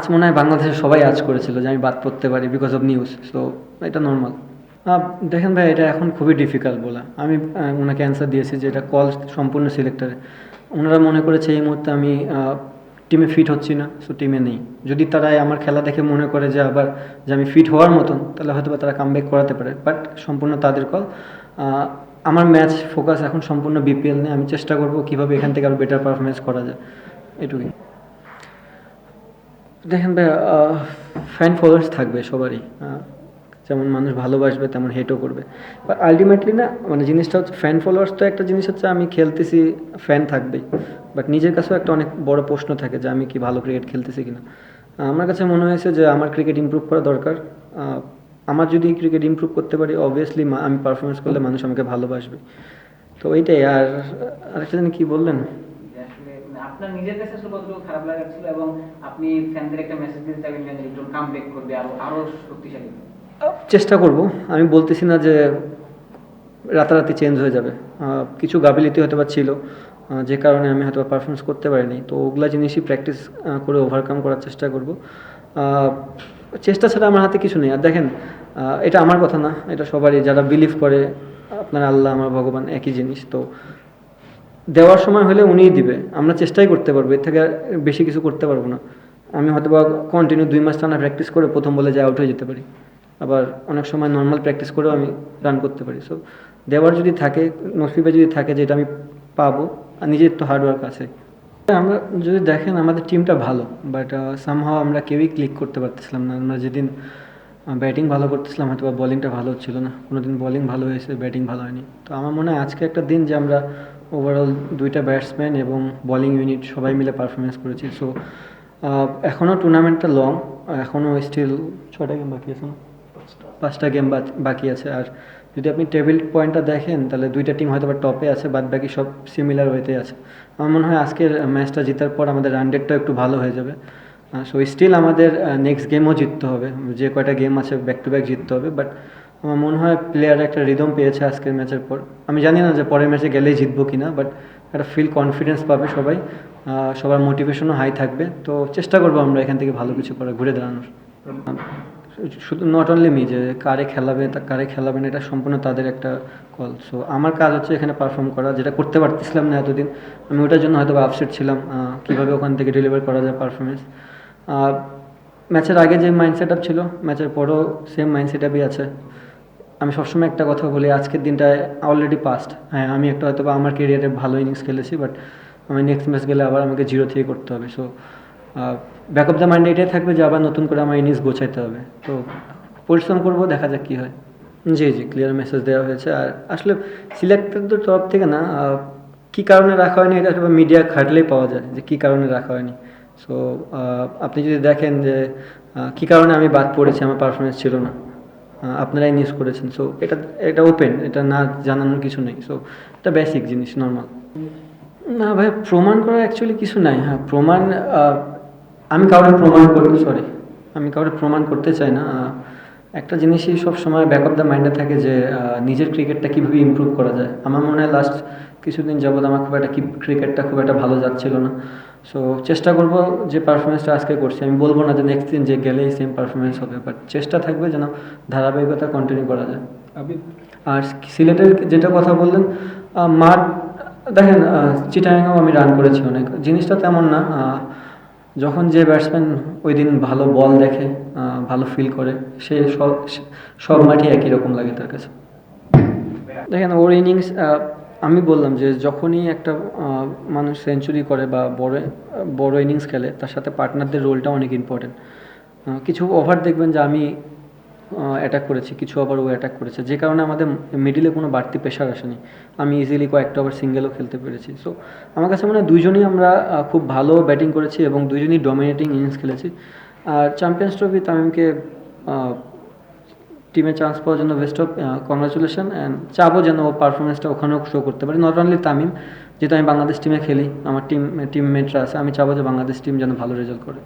আজ মনে হয় বাংলাদেশের সবাই আজ করেছিল যে আমি বাদ পড়তে পারি বিকজ অফ নিউজ সো এটা নর্মাল দেখেন ভাই, এটা এখন খুবই ডিফিকাল্ট বলা। আমি ওনাকে অ্যান্সার দিয়েছি যে এটা কল সম্পূর্ণ সিলেক্টারে ওনারা মনে করেছে এই মুহূর্তে আমি টিমে ফিট হচ্ছি না সো টিমে নেই। যদি তারা আমার খেলা দেখে মনে করে যে আবার, যে আমি ফিট হওয়ার মতন, তাহলে হয়তো বা তারা কামব্যাক করাতে পারে। বাট সম্পূর্ণ তাদের কল আমার ম্যাচ ফোকাস এখন সম্পূর্ণ বিপিএল নিয়ে। আমি চেষ্টা করব কীভাবে এখান থেকে আরও বেটার পারফরমেন্স করা যায়। এটুকুই। দেখেন ভাই ফ্যান ফলোয়ার্স থাকবে সবারই। যেমন মানুষ ভালোবাসবে, তেমন হেটও করবে। বাট আলটিমেটলি না মানে জিনিসটা হচ্ছে ফ্যান ফলোয়ার্স তো একটা জিনিস হচ্ছে, আমি খেলতেছি ফ্যান থাকবেই। বাট নিজের কাছেও একটা অনেক বড় প্রশ্ন থাকে যে, আমি কি ভালো ক্রিকেট খেলতেছি কিনা? আমার কাছে মনে হয়েছে যে, আমার ক্রিকেট ইমপ্রুভ করা দরকার। আমার যদি ক্রিকেট ইমপ্রুভ করতে পারি অবভিয়াসলি আমি পারফরমেন্স করলে মানুষ আমাকে ভালোবাসবে। তো এইটাই, আর আরেকটা জানি কী বললেন? আপনার নিজের কাছে আসলে কতটুকু খারাপ লাগার ছিল এবং আপনি ফ্যানদের একটা মেসেজ দিতে চাইবেন যে একটু কাম ব্যাক করবে, আরও আরও শক্তিশালী। চেষ্টা করব। আমি বলতেছি না যে রাতারাতি চেঞ্জ হয়ে যাবে। কিছু গাবিলিটি হয়তো বা ছিল যে কারণে আমি হয়তো পারফরমেন্স করতে পারিনি। তো ওগুলা জিনিসই প্র্যাকটিস করে ওভারকাম করার চেষ্টা করব। চেষ্টা ছাড়া আমার হাতে কিছু নেই। আর দেখেন এটা আমার কথা না, এটা সবারই। যারা বিলিভ করে, আপনার আল্লাহ, আমার ভগবান, একই জিনিস। তো দেওয়ার সময় হলে উনিই দিবে। আমরা চেষ্টাই করতে পারব, এর থেকে বেশি কিছু করতে পারব না। আমি হয়তো বা কন্টিনিউ দুই মাস টানা প্র্যাকটিস করে প্রথম বলে যে আউট হয়ে যেতে পারি। আবার অনেক সময় নর্মাল প্র্যাকটিস করেও আমি রান করতে পারি। সো দেওয়ার যদি থাকে, নসিবে যদি থাকে যেটা আমি পাবো, আর নিজের তো হার্ডওয়ার্ক আছে। আমরা যদি দেখেন আমাদের টিমটা ভালো বাট সামহাও আমরা কেউই ক্লিক করতে পারতেছিলাম না। আমরা যেদিন ব্যাটিং ভালো করতেছিলাম হয়তো বা বলিংটা ভালো হচ্ছিল না। কোনো দিন বলিং ভালো হয়েছে ব্যাটিং ভালো হয়নি। তো আমার মনে হয় আজকে একটা দিন যে আমরা ওভারঅল দুইটা ব্যাটসম্যান এবং বলিং ইউনিট সবাই মিলে পারফরমেন্স করেছি। সো এখনও টুর্নামেন্টটা লং এখনও স্টিল ছটা গেম বাকি আছে পাঁচটা গেম বাকি আছে। আর যদি আপনি টেবিল পয়েন্টটা দেখেন, তাহলে দুইটা টিম হয়তো বা টপে আছে বাদ বাকি সব সিমিলার ওয়েতে আছে। আমার মনে হয় আজকের ম্যাচটা জেতার পর আমাদের রান রেটটা একটু ভালো হয়ে যাবে। সো স্টিল আমাদের নেক্সট গেমও জিততে হবে। যে কয়টা গেম আছে ব্যাক টু ব্যাক জিততে হবে। বাট আমার মনে হয় প্লেয়ার একটা রিদম পেয়েছে আজকের ম্যাচের পর। আমি জানি না যে পরের ম্যাচে গেলেই জিতবো কি না বাট একটা ফিল কনফিডেন্স পাবে সবাই। সবার মোটিভেশনও হাই থাকবে। তো চেষ্টা করব আমরা এখান থেকে ভালো কিছু করে ঘুরে দাঁড়ানোর। শুধু নট অনলি মি যে কারে খেলাবে, তা কারে খেলাবে না, এটা সম্পূর্ণ তাদের একটা কল সো আমার কাজ হচ্ছে এখানে পারফর্ম করা, যেটা করতে পারতেছিলাম না এতদিন। আমি ওটার জন্য হয়তো আপসেট ছিলাম কীভাবে ওখান থেকে ডেলিভার করা যায় পারফরমেন্স ম্যাচের আগে যে মাইন্ড সেট আপ ছিল ম্যাচের পরও সেম মাইন্ড সেট আপই আছে। আমি সবসময় একটা কথা বলি, আজকের দিনটায় অলরেডি পাস্ট হ্যাঁ আমি একটা হয়তো বা আমার কেরিয়ারে ভালো ইনিংস খেলেছি বাট আমি নেক্সট ম্যাচ গেলে আবার আমাকে জিরো থেকে করতে হবে। So back of the mind এটাই থাকবে যে আবার নতুন করে আমার ইনিংস গোছাইতে হবে। তো, পরিশ্রম করব, দেখা যাক কী হয়। জি জি ক্লিয়ার মেসেজ দেওয়া হয়েছে। আর আসলে সিলেক্টেডদের তরফ থেকে না কী কারণে রাখা হয়নি এটা আসলে মিডিয়া খাটলেই পাওয়া যায় যে কী কারণে রাখা হয়নি। সো আপনি যদি দেখেন যে কী কারণে আমি বাদ পড়েছি, আমার পারফরমেন্স ছিল না। আপনারাই নিউজ করেছেন। সো এটা এটা ওপেন এটা না জানানোর কিছু নেই। সো এটা বেসিক জিনিস নর্মাল না ভাই, প্রমাণ করা অ্যাকচুয়ালি কিছু নাই। হ্যাঁ প্রমাণ আমি কাউকে প্রমাণ করতে সরি আমি কাউকে প্রমাণ করতে চাই না। একটা জিনিসই সব সময় ব্যাক অফ দ্য মাইন্ডে থাকে যে নিজের ক্রিকেটটা কীভাবে ইমপ্রুভ করা যায়। আমার মনে হয় লাস্ট কিছুদিন যাবৎ আমার খুব একটা ক্রিকেটটা খুব একটা ভালো যাচ্ছিল না। সো চেষ্টা করব যে পারফরমেন্সটা আজকে করছি। আমি বলব না যে নেক্সট দিন যে গেলেই সেম পারফরমেন্স হবে বাট চেষ্টা থাকবে যেন ধারাবাহিকতা কন্টিনিউ করা যায়। আর সিলেটের যেটা কথা বললেন মাঠ দেখেন চিটাগাংয়েও আমি রান করেছি অনেক। জিনিসটা তেমন না যখন যে ব্যাটসম্যান ওই দিন ভালো বল দেখে ভালো ফিল করে সে সব সব মাঠই একই রকম লাগে তার কাছে। দেখেন ওর ইনিংস আমি বললাম যে যখনই একটা মানুষ সেঞ্চুরি করে বা বড় বড় ইনিংস খেলে, তার সাথে পার্টনারদের রোলটা অনেক ইম্পর্টেন্ট কিছু ওভার দেখবেন যে আমি অ্যাটাক করেছি, কিছু ওভার ও অ্যাটাক করেছে। যে কারণে আমাদের মিডিলে কোনো বাড়তি প্রেশার আসেনি। আমি ইজিলি কয়েকটা ওভার সিঙ্গেলও খেলতে পেরেছি। সো আমার কাছে মনে হয় দুইজনই আমরা খুব ভালো ব্যাটিং করেছি এবং দুইজনই ডমিনেটিং ইনিংস খেলেছি। আর চ্যাম্পিয়ন্স ট্রফি তামিমকে টিমে চান্স পাওয়ার জন্য বেস্ট অফ কংগ্রাচুলেশন অ্যান্ড চাবো যেন ও পারফরমেন্সটা ওখানেও শো করতে পারে। নট অনলি তামিম, যেহেতু আমি বাংলাদেশ টিমে খেলি, আমার টিম টিম মেটরা আছে, আমি চাবো যে বাংলাদেশ টিম যেন ভালো রেজাল্ট করে।